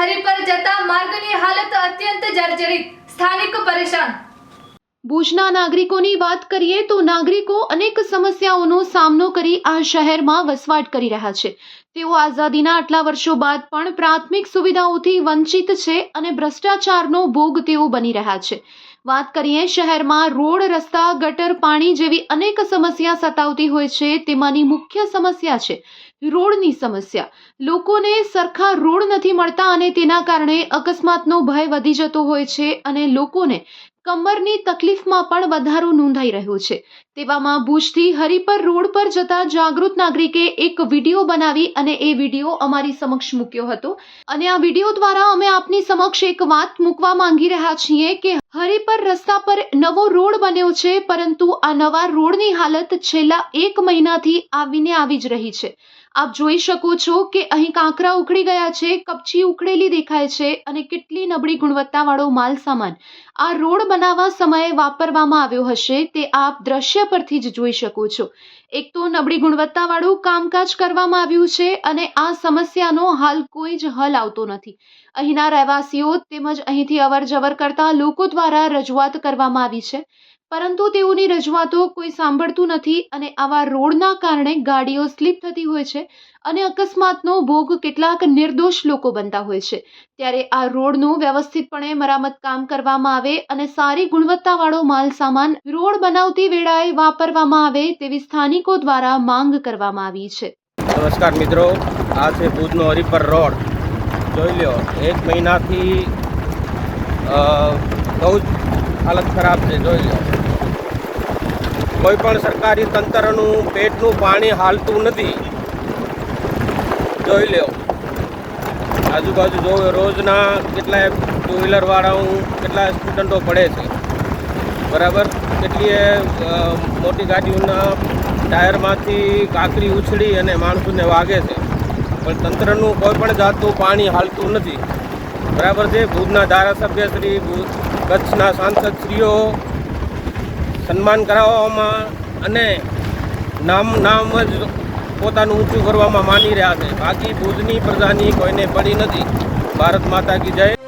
શહેરી પર જતા માર્ગની હાલત અત્યંત જર્જરિત. સ્થાનિક પરેશાન. ભુજના નાગરિકોની વાત કરીએ તો નાગરિકો અનેક સમસ્યાઓનો સામનો કરી આ શહેરમાં વસવાટ કરી રહ્યા છે. તેઓ આઝાદીના આટલા વર્ષો બાદ પણ પ્રાથમિક સુવિધાઓથી વંચિત છે અને ભ્રષ્ટાચારનો ભોગ તેઓ બની રહ્યા છે. વાત કરીએ શહેરમાં રોડ, રસ્તા, ગટર, પાણી જેવી અનેક સમસ્યા સતાવતી હોય છે. તેમાંની મુખ્ય સમસ્યા છે રોડની સમસ્યા. લોકોને સરખા રોડ નથી મળતા અને તેના કારણે અકસ્માતનો ભય વધી જતો હોય છે અને લોકોને કમરની તકલીફમાં પણ વધારો નોંધાઈ રહ્યો છે. તેવામાં ભુજથી હરિપર રોડ પર જતા જાગૃત નાગરિકે એક વીડિયો બનાવી અને એ વીડિયો અમારી સમક્ષ મૂક્યો હતો. અને આ વીડિયો દ્વારા અમે આપની સમક્ષ એક વાત મૂકવા માંગી રહ્યા છીએ કે હરિપર રસ્તા પર નવો રોડ બન્યો છે, પરંતુ આ નવા રોડની હાલત છેલ્લા એક મહિનાથી આવીને આવી જ રહી છે. આપ જોઈ શકો છો કે અહીં કાંકરા ઉખડી ગયા છે, કપચી ઉખડેલી દેખાય છે અને કેટલી નબળી ગુણવત્તાવાળો માલ સામાન. આ રોડ બનાવવા સમયે વાપરવામાં આવ્યો હશે તે આપ દ્રશ્ય પરથી જ જોઈ શકો છો. એક તો નબળી ગુણવત્તાવાળું કામકાજ કરવામાં આવ્યું છે અને આ સમસ્યાનો હાલ કોઈ જ હલ આવતો નથી. અહીંના રહેવાસીઓ તેમજ અહીંથી અવર જવર કરતા લોકો દ્વારા રજૂઆત કરવામાં આવી છે. પરંતુ તેઓની રજૂઆતો કોઈ સાંભળતું નથી અને આવા રોડના કારણે ગાડીઓ સ્લીપ થતી હોય છે અને અકસ્માતનો ભોગ કેટલાક નિર્દોષ લોકો બનતા હોય છે. ત્યારે આ રોડનું વ્યવસ્થિતપણે મરામત કામ કરવામાં આવે અને સારી ગુણવત્તાવાળો માલ સામાન રોડ બનાવતી વેળાએ વાપરવામાં આવે તેવી સ્થાનિકો દ્વારા માંગ કરવામાં આવી છે. નમસ્કાર મિત્રો, આ છે ભુજનો હરિપર રોડ. જોઈ લ્યો, એક મહિનાથી બહુ જ હાલત ખરાબ છે, જોઈ લો કોઈ પણ સરકારી તંત્રનું પેટનું પાણી હાલતું નથી. જોઈ લ્યો. આજુબાજુ જોવે, રોજના કેટલાય ટુ વ્હીલરવાળાઓ કેટલાય સ્ટુડન્ટો પડે છે. બરાબર? કેટલીય મોટી ગાડીઓના ટાયરમાંથી કાંકરી ઉછળી અને માણસોને વાગે છે. પણ તંત્રનું કોઈ પણ જાતનું પાણી હાલતું નથી. બરાબર છે? ભુજના ધારાસભ્ય શ્રી ભુજ કચ્છના સાંસદશ્રીઓ સન્માન કરાવવામાં અને નામ નામ જ પોતાનું ઊંચું કરવામાં માની રહ્યા છે. બાકી ભુજની પ્રજાની કોઈને પડી નથી. ભારત માતા કી જય.